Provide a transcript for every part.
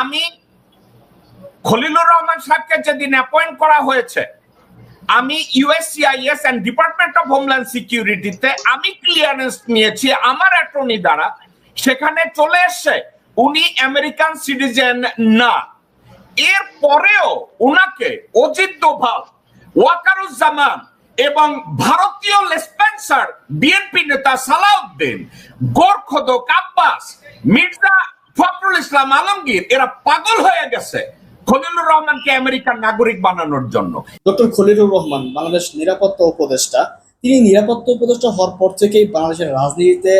আমি খলিলুর রহমান সাহেবকে যেদিন অ্যাপয়েন্ট করা হয়েছে, আমি USCIS and department of homeland সিকিউরিটিতে আমি ক্লিয়ারেন্স নিয়েছি আমার অ্যাটর্নি দ্বারা, সেখানে চলে এসছে, উনি আমেরিকান সিটিজেন না। এর পরেও উনাকে অজিত দোভাল, ওয়াকারুজ্জামান এবং ভারতীয় লেসপেন্সার বিএনপি নেতা সালাউদ্দিন, গোরখদক আব্বাস, মির্জা ফখরুল ইসলাম আলমগীর, এরা পাগল হয়ে গেছে। খলিলুর রহমানকে আমেরিকার নাগরিক বানানোর জন্য। ডক্টর খলিলুর রহমান, বাংলাদেশ নিরাপত্তা উপদেষ্টা। তিনি নিরাপত্তা উপদেষ্টা হওয়ার পর থেকেই বাংলাদেশের রাজনীতিতে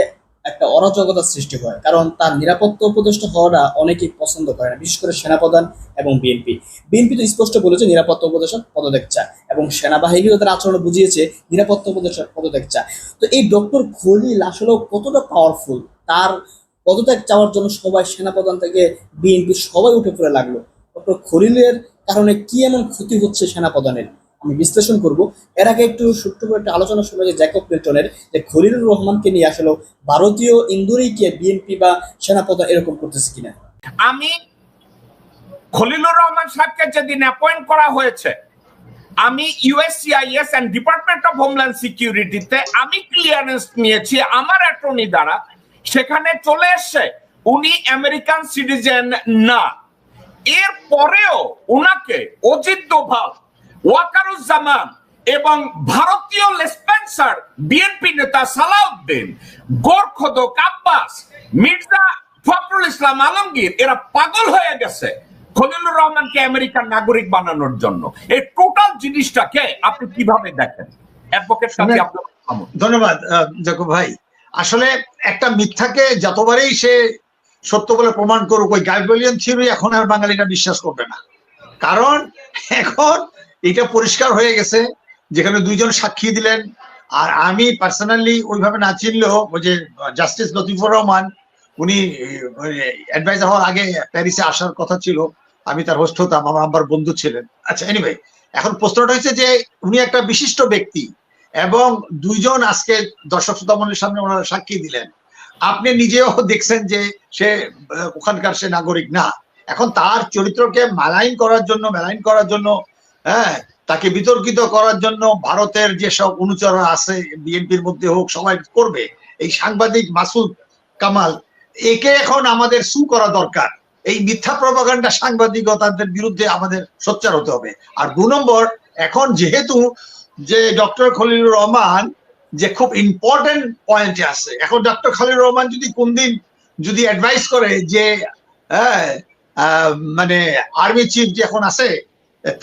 একটা অরাজকতার সৃষ্টি হয় কারণ তার নিরাপত্তা উপদেষ্টা হওয়াটা অনেকেই পছন্দ করে না, বিশেষ করে সেনাপ্রধান এবং বিএনপি। বিএনপি তো স্পষ্ট বলেছে, নিরাপত্তা উপদেষ্টা পদত্যাগ চায় এবং সেনাবাহিনীও তাদের আচরণ বুঝিয়েছে, নিরাপত্তা উপদেষ্টা পদত্যাগ চায়। তো এই ডক্টর খলিল আসলে কতটা পাওয়ারফুল তার পদত্যাগ চাওয়ার জন্য সবাই সেনাপ্রধান থেকে বিএনপি সবাই উঠে পড়ে লাগল। ডক্টর খলিলের কারণে কি এমন ক্ষতি হচ্ছে সেনাপ্রধানের? আমি বিশ্লেষণ করব। এর আগে একটু ছোট্ট করে একটা আলোচনা শোনা যে জ্যাকব মিল্টনের যে খলিলুর রহমানকে নিয়ে আসলে, ভারতীয় ইন্দুরিকে বিএনপি বা সেনাপ্রধান এরকম করতেছে কিনা? আমি খলিলুর রহমান সাহেবকে যেদিন অ্যাপয়েন্ট করা হয়েছে, আমি USCIS and department of homeland সিকিউরিটিতে আমি ক্লিয়ারেন্স নিয়েছি আমার অ্যাটর্নি দ্বারা। সেখানে চলে এসছে। উনি আমেরিকান সিটিজেন না। এর পরেও উনাকে অজিত দোভাল ওয়াকারুজ্জামান এবং ভারতীয় লেসপেন্সার বিএনপি নেতা সালাউদ্দিন গোরখদক আব্বাস মির্জা ফখরুল ইসলাম আলমগীর এরা পাগল হয়ে গেছে খলিলুর রহমানকে আমেরিকার নাগরিক বানানোর জন্য। এই টোটাল জিনিসটাকে আপনি কীভাবে দেখেন? অ্যাডভোকেট শুনেন। ধন্যবাদ আহ, ভাই। আসলে একটা মিথ্যাকে যতবারই সে সত্য বলে প্রমাণ করুক, ওই গাইবেলিয়ান থিওরি এখন আর বাঙালিরা বিশ্বাস করবে না। কারণ এখন এটা পরিষ্কার হয়ে গেছে, যেখানে দুইজন সাক্ষী দিলেন, আর আমি পার্সোনালি ওইভাবে না চিনলেও ওই যে জাস্টিস লতিফুর রহমান, উনি অ্যাডভাইজার হওয়ার আগে প্যারিসে আসার কথা ছিল, আমি তার হোস্ট হতাম, আমার আমার বন্ধু ছিলেন। আচ্ছা এনিওয়ে এখন প্রশ্নটা হচ্ছে যে উনি একটা বিশিষ্ট ব্যক্তি এবং দুইজন আজকে দর্শক শ্রোতামণির সামনে ওনারা সাক্ষী দিলেন। আপনি নিজেও দেখছেন যে সে ওখানকার সে নাগরিক না। এখন তার চরিত্রকে মালাইন করার জন্য, মেলাইন করার জন্য হ্যাঁ তাকে বিতর্কিত করার জন্য ভারতের যেসব অনুচররা আছে, বিএনপির মধ্যে হোক, সবাই করবে, এই সাংবাদিক মাসুদ কামাল, একে এখন আমাদের সু করা দরকার। এই মিথ্যা প্রভাকাণ্ডা সাংবাদিকতাদের বিরুদ্ধে আমাদের সোচ্চার হতে হবে। আর দু নম্বর, এখন যেহেতু যে ডক্টর খলিলুর রহমান যে খুব ইম্পর্টেন্ট পয়েন্টে আছে। এখন ডক্টর খলিলুর রহমান যদি কোনদিন যদি অ্যাডভাইস করে যে হ্যাঁ মানে আর্মি চিফ যে এখন আছে,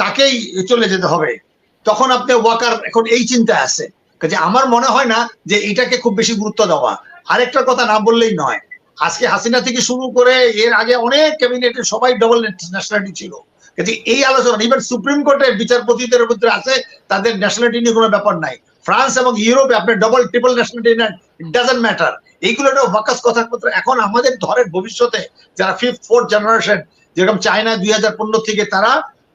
তাকেই চলে যেতে হবে, তখন আপনি ওয়াকার এখন এই চিন্তা আছে। যে আমার মনে হয় না যে এটাকে খুব বেশি গুরুত্ব দেওয়া। আরেকটা কথা না বললেই নয়। আজকে হাসিনা থেকে শুরু করে এর আগে অনেক ক্যাবিনেটের সবাই ডবল ন্যাশনালিটি ছিল। কিন্তু এই আলোচনা ইভেন সুপ্রিম কোর্টের বিচারপতিদের মধ্যে আছে, তাদের ন্যাশনালিটি নিয়ে কোনো ব্যাপার নাই। ফ্রান্স এবং ইউরোপে আপনার ডবল ট্রিপল ন্যাশনালিটি নেন ডাজেন্ট ম্যাটার এইগুলো একটা ওয়াকাস কথাপত্র এখন আমাদের ধরেন ভবিষ্যতে যারা ফিফথ ফোর্থ জেনারেশন যেরকম চায়না দুই হাজার পনেরো থেকে তারা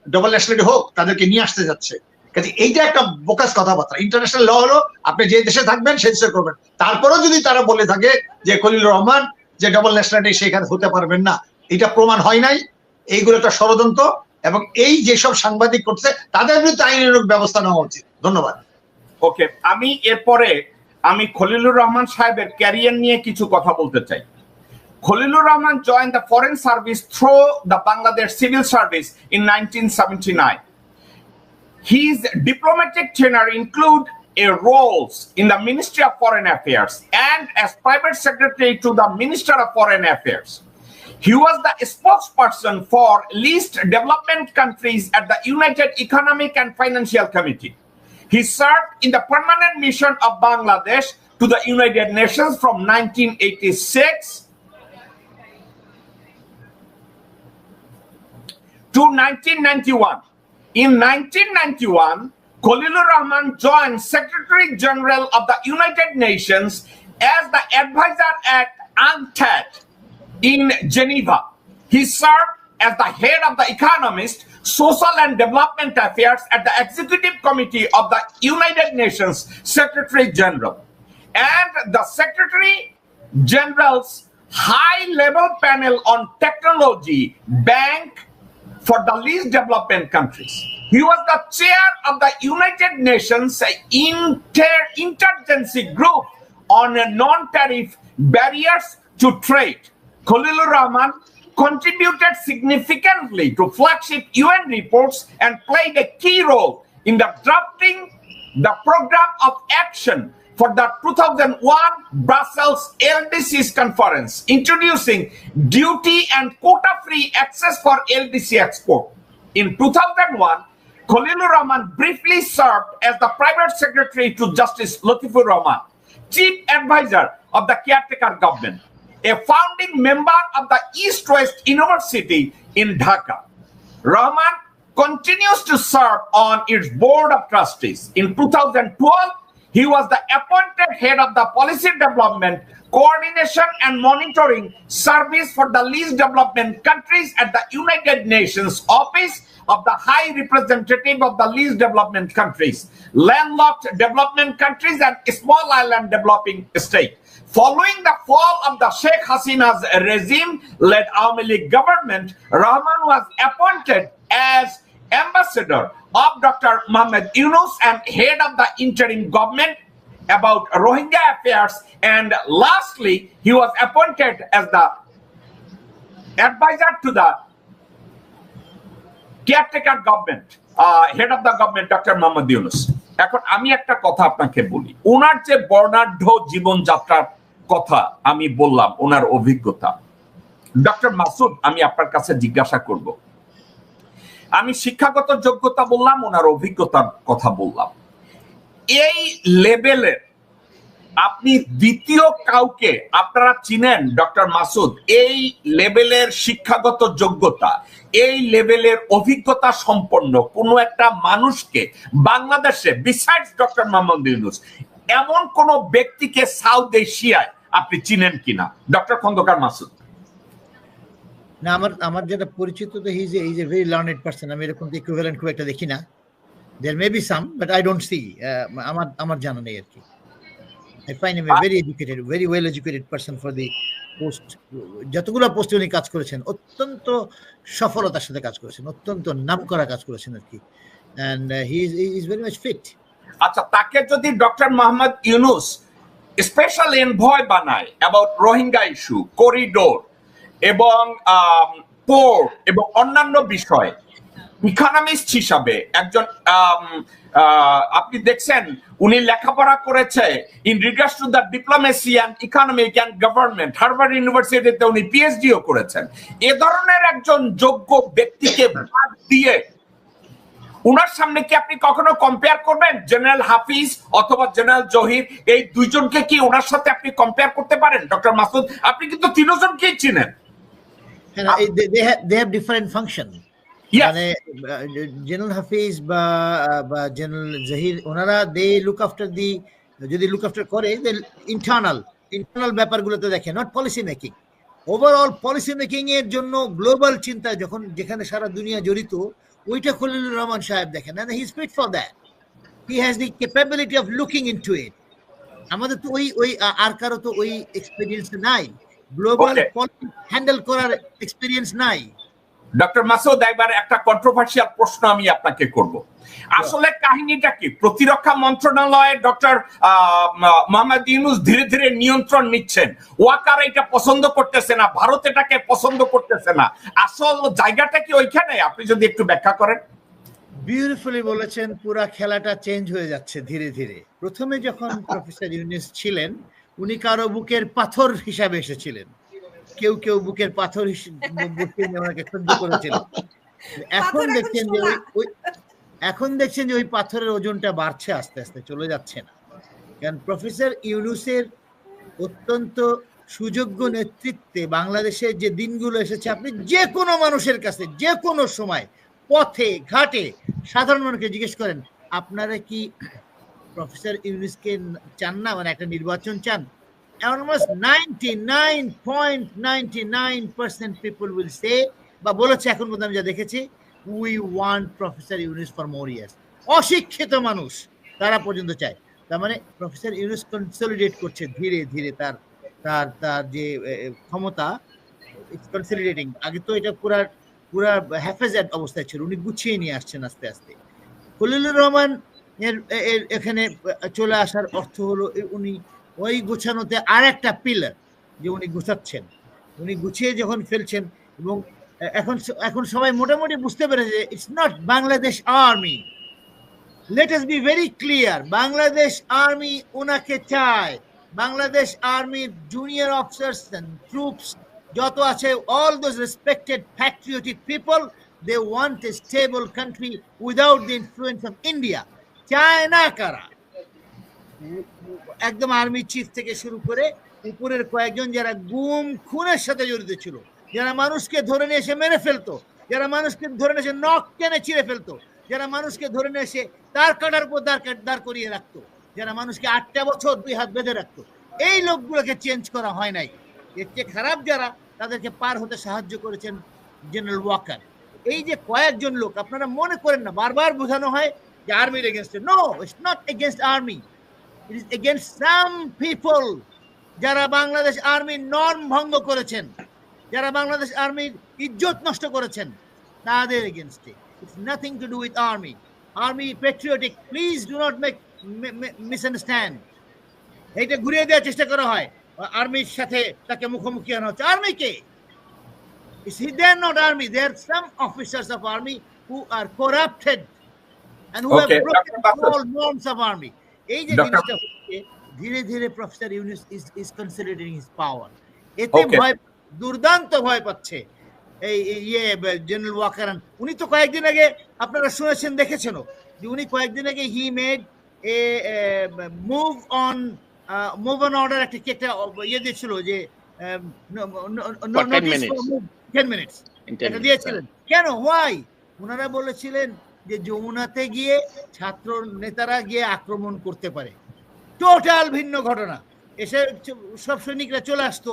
ডবল ন্যাশনালিটি হোক, তাদেরকে নিয়ে আসতে যাচ্ছে। কাজে এইটা একটা বোকাস কথাবার্তা। ইন্টারন্যাশনাল ল হলো, আপনি যে দেশে থাকবেন, সেই দেশে করবেন। তারপরেও যদি তারা বলে থাকে যে খলিল রহমান, যে ডবল ন্যাশনালিটি সেখানে হতে পারবেন না, এটা প্রমাণ হয় নাই। এইগুলো একটা ষড়যন্ত্র। এবং এই যে সব সাংবাদিক করছে তাদের বিরুদ্ধে আইনের ব্যবস্থা নেওয়া উচিত। ধন্যবাদ। ওকে, আমি এরপরে আমি খলিলুর রহমান সাহেবের ক্যারিয়ার নিয়ে কিছু কথা বলতে চাই। Khalilur Rahman join the foreign service through the Bangladesh civil service in nineteen his diplomatic trainer include a roles in the ministry of foreign affairs and secretary to the minister of foreign affairs He was the spokesperson for least development countries at the United Economic and Financial Committee. He served in the permanent mission of Bangladesh to the United Nations from 1986 to 1991. In 1991, Khalilur Rahman joined Secretary General of the United Nations as the advisor at UNCTAD in Geneva. He served as the head of the Economist, Social and Development Affairs at the Executive Committee of the United Nations Secretary General. And the Secretary General's high level panel on technology bank for the least development countries. He was the chair of the United Nations inter interagency group on non-tariff barriers to trade. Khalilur Rahman contributed significantly to flagship UN reports and played a key role in the drafting the program of action for the 2001 Brussels LDCs conference, introducing duty and quota-free access for LDC export. In 2001, Khalilur Rahman briefly served as the private secretary to Justice Latifur Rahman, chief advisor of the caretaker government, a founding member of the East West University in Dhaka. Rahman continues to serve on its board of trustees. In 2012, he was the appointed head of the policy development, coordination, and monitoring service for the least development countries at the United Nations Office of the High Representative of the Least Development Countries, landlocked development countries, and small island developing state. Following the fall of the Sheikh Hasina's regime-led League government, Rahman was appointed as ambassador of Dr. Mohammed Yunus and head of the interim government about Rohingya affairs. And lastly, he was appointed as the advisor to the caretaker government, uh, head of the government, Dr. Mohammed Yunus. এখন আমি একটা কথা আপনাকে বলি ওনার যে বর্ণাঢ্য জীবনযাত্রার কথা আমি বললাম, ওনার অভিজ্ঞতা। ডক্টর মাসুদ, আমি আপনার কাছে জিজ্ঞাসা করব। আমি শিক্ষাগত যোগ্যতা বললাম, ওনার অভিজ্ঞতার কথা বললাম। এই লেভেলের আপনি দ্বিতীয় কাউকে, আপনারা চিনেন ডক্টর মাসুদ, এই লেভেলের শিক্ষাগত যোগ্যতা, এই লেভেলের অভিজ্ঞতা সম্পন্ন কোন একটা মানুষকে বাংলাদেশে বিসাইডস ডক্টর মোহাম্মদ ইউনুস, এমন কোন ব্যক্তিকে সাউথ এশিয়ায় আপনি চিনেন কিনা? ডক্টর খন্দকার মাসুদ। না আমার আমার যেটা পরিচিত তো his is a very learned person আমি এরকম ইকুইভ্যালেন্ট খুব একটা দেখি না। There may be some but I don't see আমার আমার জানা নেই আর কি। I find M A very educated very well educated person for the post যতগুলো পোস্টে উনি কাজ করেছেন অত্যন্ত সফলতার সাথে কাজ করেছেন অত্যন্ত নাম করা কাজ করেছেন আর কি। And he is very much fit আচ্ছা তাকে যদি doctor Mohammad Yunus special envoy বানায় অ্যাবাউট রোহিঙ্গা ইস্যু করিডোর এবং পোর্ট এবং অন্যান্য বিষয়। ইকোনমিস্ট হিসাবে একজন আহ, আপনি দেখছেন উনি লেখাপড়া করেছে in regards to the diplomacy and economic and government Harvard ইউনিভার্সিটিতে উনি পিএইচডিও করেছেন। এ ধরনের একজন যোগ্য ব্যক্তিকে বাদ দিয়ে উনার সামনে কি আপনি কখনো কম্পেয়ার করবেন? জেনারেল হাফিজ অথবা জেনারেল জহির এই দুইজনকে কি ওনার সাথে আপনি কম্পেয়ার করতে পারেন? ডক্টর মাসুদ আপনি কিন্তু তিনজনকেই চিনেন। They have different function. মানে জেনারেল হাফিজ বা বা জেনারেল জাহির ওনারা দে লুক আফটার দি যদি লুক আফটার করে ইন্টারনাল ইন্টারনাল ব্যাপারগুলোতে দেখে not policy making overall policy making এর জন্য গ্লোবাল চিন্তা যখন যেখানে সারা দুনিয়া জড়িত ওইটা খলিলুর রহমান সাহেব দেখেন he is fit for that he has the capability of looking into it আমাদের তো ওই ওই আর কারও তো ওই এক্সপিরিয়েন্স নাই। গ্লোবাল পলিসি হ্যান্ডেল করার এক্সপিরিয়েন্স নাই। ডক্টর মাসুদ এবার একটা কন্ট্রোভার্সিয়াল প্রশ্ন আমি আপনাকে করব। আসলে কাহিনীটা কি? প্রতিরক্ষা মন্ত্রণালয়ে ডক্টর মোহাম্মদ ইউনুস ধীরে ধীরে নিয়ন্ত্রণ নিচ্ছেন। ওয়াকার এটা পছন্দ করতেছে না ভারত এটাকে পছন্দ করতেছে না। আসল জায়গাটা কি ওইখানে? আপনি যদি একটু ব্যাখ্যা করেন। বিউটিফুলি বলেছেন পুরা খেলাটা চেঞ্জ হয়ে যাচ্ছে ধীরে ধীরে। প্রথমে যখন প্রফেসর ইউনিস ছিলেন উনি কারও বুকের পাথর হিসাবে এসেছিলেন। কেউ কেউ বুকের পাথর হিসেবে ওনাকে সহ্য করেছিলেন এখন দেখছেন যে ওই- এখন দেখছেন যে ওই পাথরের ওজনটা বাড়ছে আস্তে আস্তে চলে যাচ্ছে না। কারণ প্রফেসর ইউনুসের অত্যন্ত সুযোগ্য নেতৃত্বে বাংলাদেশের যে দিনগুলো এসেছে আপনি যে কোনো মানুষের কাছে যে কোনো সময় পথে ঘাটে সাধারণ মানুষকে জিজ্ঞেস করেন আপনারা কি প্রফেসর ইউনুসকে চান না? মানে একটা নির্বাচন চান? Almost ninety nine point ninety nine percent people will say বা বলেছে এখন পর্যন্ত আমি যা দেখেছি we want professor Yunus for more years অশিক্ষিত মানুষ, তারা পর্যন্ত চায়। তার মানে প্রফেসর ইউনুস কনসলিডেট করছে ধীরে ধীরে তার তার তার যে ক্ষমতা কনসলিডেটিং আগে তো এটা পুরা পুরা হেফাজত অবস্থায় ছিল, উনি গুছিয়ে নিয়ে আসছেন আস্তে আস্তে। খলিলুর রহমান এর এখানে চলে আসার অর্থ হলো উনি ওই গুছানোতে আর একটা পিলার যে উনি গুছাচ্ছেন। উনি গুছিয়ে যখন ফেলছেন এবং এখন এখন সবাই মোটামুটি বুঝতে পেরেছে it's not Bangladesh army let us be very clear Bangladesh army ওনাকে চায়। বাংলাদেশ আর্মির জুনিয়র অফিসার্স ট্রুপস যত আছে all those respected patriotic people they want a stable country without the influence of India চায় না কারা? একদম আর্মি চিফ থেকে শুরু করে উপরের কয়েকজন যারা গুম খুনের সাথে জড়িত ছিল, যারা মানুষকে ধরে নিয়ে এসে মেরে ফেলতো, যারা মানুষকে ধরে নিয়ে এসে নখ টেনে ছিঁড়ে ফেলতো, যারা মানুষকে ধরে নিয়ে এসে তার কাটার উপর দাঁড় দাঁড় করিয়ে রাখতো, যারা মানুষকে আটটা বছর দুই হাত বেঁধে রাখতো, এই লোকগুলোকে চেঞ্জ করা হয় নাই। এর চেয়ে খারাপ যারা, তাদেরকে পার হতে সাহায্য করেছেন জেনারেল ওয়াকার এই যে কয়েকজন লোক, আপনারা মনে করেন না, বারবার বোঝানো হয় যে আর্মির এগেনস্টে no it's not against army it is against some people যারা বাংলাদেশ আর্মির নর্ম ভঙ্গ করেছেন যারা বাংলাদেশ আর্মির ইজ্জত নষ্ট করেছেন তাদের এগেনস্টে it's nothing to do with army army patriotic please do not make misunderstand এইটা ঘুরিয়ে দেওয়ার চেষ্টা করা হয়। আর্মির সাথে তাকে মুখোমুখি আনা হচ্ছে। আর্মি কে? Is he they are not army. There are some officers of army who are corrupted and who Okay, have broken all norms of army. এই যে জিনিসটা ধীরে ধীরে professor Yunus is is considering his power এতে ভয় দুর্দান্ত ভয় পাচ্ছে। এই ইয়ে জেনারেল ওয়াকারান উনি তো কয়েকদিন আগে আপনারা শুনেছেন দেখেছেন যে উনি কয়েকদিন আগে he made a move on move on order একটা কি একটা ইয়ে দিয়েছিল যে For 10 minutes. টেন মিনিটস এটা দিয়েছিলেন। কেন? হোয়াই ওনারা বলেছিলেন যে যমুনাতে গিয়ে ছাত্র নেতারা গিয়ে আক্রমণ করতে পারে। টোটাল ভিন্ন ঘটনা। এসে সব সৈনিকরা চলে আসতো।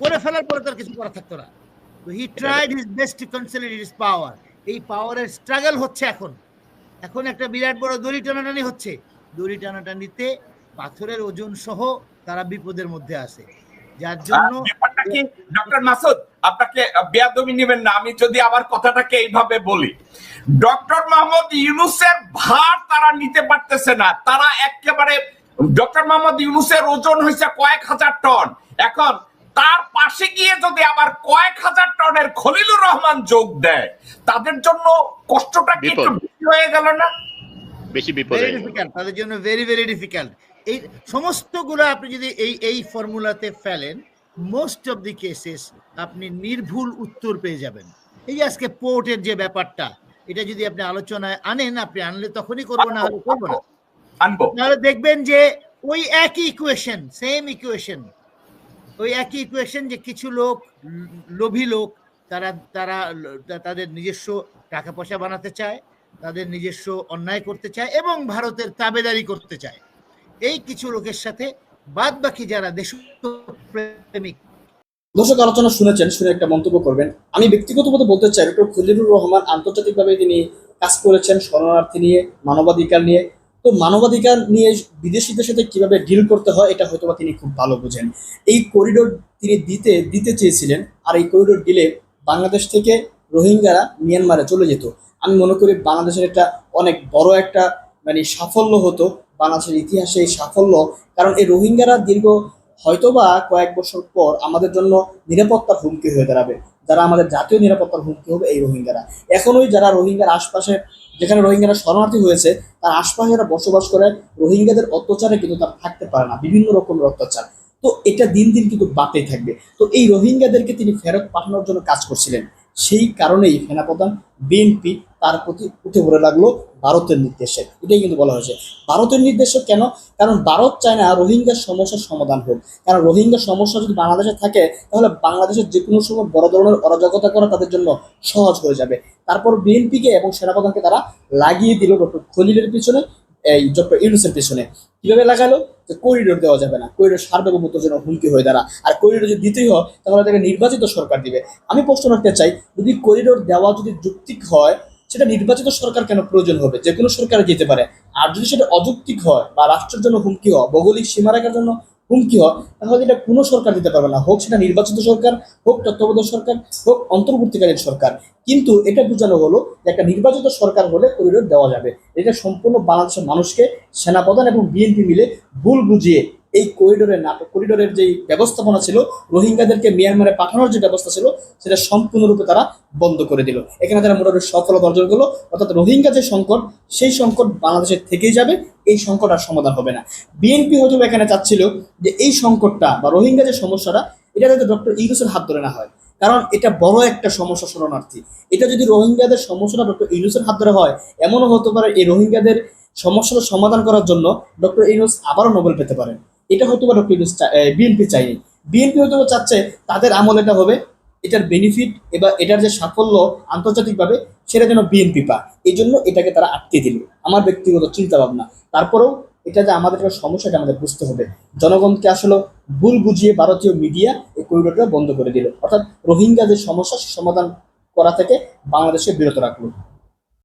করে ফেলার পরে তার কিছু করা থাকতো না। He tried his best to consolidate his power এই পাওয়ারের স্ট্রাগল হচ্ছে এখন। এখন একটা বিরাট বড় দড়ি টানাটানি হচ্ছে। দড়ি টানাটানিতে পাথরের ওজন সহ তারা বিপদের মধ্যে আছে। যার জন্য কি? ডক্টর মাসুদ আপনাকে বেয়াদবি নেবেন না। আমি যদি আবার কথাটাকে এইভাবে বলি ডক্টর মোহাম্মদ ইউনুসের ভার তারা নিতে পারতেছে না। তারা একেবারে ডক্টর মোহাম্মদ ইউনুসের ওজন হয়েছে কয়েক হাজার টন। এখন তার পাশে গিয়ে যদি আবার কয়েক হাজার টনের খলিলুর রহমান যোগ দেয় তাদের জন্য কষ্টটা কি একটু বেশি হয়ে গেল না? বেশি বিপদে তাদের জন্য ভেরি ভেরি ডিফিকাল্ট এই সমস্তগুলো আপনি যদি এই এই ফর্মুলাতে ফেলেন মোস্ট অফ দি কেসেস আপনি নির্ভুল উত্তর পেয়ে যাবেন। এই আজকে পোর্টের যে ব্যাপারটা এটা যদি আপনি আলোচনায় আনেন আপনি আনলে তখনই করব না হলে করব না। তাহলে দেখবেন যে ওই একই ইকুয়েশন সেম ইকুয়েশন ওই একই ইকুয়েশন যে কিছু লোক লোভী লোক তারা তারা তাদের নিজস্ব টাকা পয়সা বানাতে চায় তাদের নিজস্ব অন্যায় করতে চায় এবং ভারতের তাবেদারি করতে চায়। এই কিছু লোকের সাথে বাদ বাকি যারা দেশপ্রেমিক। দর্শক, আলোচনা শুনেছেন, শুনে একটা মন্তব্য করবেন। আমি ব্যক্তিগত ব্যক্তিগতভাবে বলতে চাই, ডক্টর খলিলুর রহমান আন্তর্জাতিকভাবে তিনি কাজ করেছেন শরণার্থী নিয়ে, মানবাধিকার নিয়ে। তো মানবাধিকার নিয়ে বিদেশিদের সাথে কীভাবে ডিল করতে হয়, এটা হয়তোবা তিনি খুব ভালো বোঝেন। এই করিডোর তিনি দিতে দিতে চেয়েছিলেন, আর এই করিডোর দিলে বাংলাদেশ থেকে রোহিঙ্গারা মিয়ানমারে চলে যেত। আমি মনে করি বাংলাদেশের একটা অনেক বড় একটা মানে সাফল্য হতো বাংলাদেশের ইতিহাসে এই সাফল্য, কারণ এই রোহিঙ্গারা দীর্ঘ হয়তোবা কয়েক বছর পর আমাদের জন্য নিরাপত্তার হুমকি হয়ে দাঁড়াবে। যারা আমাদের জাতীয় নিরাপত্তার হুমকি হবে এই রোহিঙ্গারা। এখনোই যারা রোহিঙ্গার আশপাশে, যেখানে রোহিঙ্গারা শরণার্থী হয়েছে, তার আশপাশে যারা বসবাস করে, রোহিঙ্গাদের অত্যাচারে কিন্তু তারা থাকতে পারে না, বিভিন্ন রকমের অত্যাচার। তো এটা দিন দিন কিন্তু বাড়তেই থাকবে। তো এই রোহিঙ্গাদেরকে তিনি ফেরত পাঠানোর জন্য কাজ করছিলেন। সেই কারণেই সেনাপ্রধান বিএনপি তার প্রতি উঠে পড়ে লাগল ভারতের নির্দেশে। এটাই কিন্তু বলা হয়েছে। ভারতের নির্দেশে কেন? কারণ ভারত চায় না রোহিঙ্গার সমস্যার সমাধান হোক। কারণ রোহিঙ্গা সমস্যা যদি বাংলাদেশে থাকে, তাহলে বাংলাদেশের যে কোনো সময় বড় ধরনের অরাজকতা করা তাদের জন্য সহজ হয়ে যাবে। তারপর বিএনপিকে এবং সেনাপ্রধানকে তারা লাগিয়ে দিল ডক্টর খলিলের পিছনে। এই ডক্টর ইউনুসের পেছনে। কীভাবে লাগালো? যে করিডোর দেওয়া যাবে না। করিডোর সার্বভৌমত্বের জন্য হুমকি হয়ে দাঁড়া। আর করিডোর যদি দিতেই হয়, তাহলে তাকে নির্বাচিত সরকার দিবে। আমি প্রশ্ন রাখতে চাই, যদি করিডোর দেওয়া যদি যুক্তিক হয়, সেটা নির্বাচিত সরকার কেন প্রয়োজন হবে? যে কোনো সরকার যেতে পারে। আর যদি সেটা অযৌক্তিক হয় বা রাষ্ট্রের জন্য হুমকি হয়, ভৌগোলিক সীমারেখার জন্য হুমকি হয়, তাহলে এটা কোনো সরকার দিতে পারবে না। হোক সেটা নির্বাচিত সরকার, হোক তত্ত্বাবধায়ক সরকার, হোক অন্তর্বর্তীকালীন সরকার। কিন্তু এটা বোঝানো হলো যে একটা নির্বাচিত সরকার হলে করিডোর দেওয়া যাবে। এটা সম্পূর্ণ বাংলাদেশের মানুষকে, সেনাপ্রধান এবং বিএনপি মিলে ভুল বুঝিয়ে এই করিডোরের নাটক করিডোরের যে ব্যবস্থাপনা ছিল, রোহিঙ্গাদেরকে মিয়ানমারে পাঠানোর যে ব্যবস্থা ছিল, সেটা সম্পূর্ণরূপে তারা বন্ধ করে দিল। এখানে তারা মোটামুটি সফলতা অর্জন করল। অর্থাৎ রোহিঙ্গা যে সংকট, সেই সংকট বাংলাদেশের থেকেই যাবে, এই সংকট আর সমাধান হবে না। বিএনপি হয়তো এখানে চাচ্ছিল যে এই সংকটটা বা রোহিঙ্গা যে সমস্যাটা, এটা যাতে ডক্টর ইউনুসের হাত ধরে না হয়। কারণ এটা বড় একটা সমস্যা শরণার্থী। এটা যদি রোহিঙ্গাদের সমস্যাটা ডক্টর ইউনুসের হাত ধরে হয়, এমনও হতে পারে এই রোহিঙ্গাদের সমস্যাটা সমাধান করার জন্য ডক্টর ইউনুস আবারও নোবেল পেতে পারেন। এটা হয়তো বা ডক্টর বিএনপি চাইনি বিএনপি হয়তো চাচ্ছে তাদের আমল এটা হবে, এটার বেনিফিট এবার এটার যে সাফল্য আন্তর্জাতিকভাবে সেটা যেন বিএনপি পা এই জন্য এটাকে তারা আটকে দিল। আমার ব্যক্তিগত চিন্তা ভাবনা তারপরেও এটা যে আমাদের একটা সমস্যা, এটা আমাদের বুঝতে হবে। জনগণকে আসলে ভুল বুঝিয়ে ভারতীয় মিডিয়া এই করিডোরটা বন্ধ করে দিল। অর্থাৎ রোহিঙ্গা যে সমস্যা সমাধান করা থেকে বাংলাদেশে বিরত রাখল।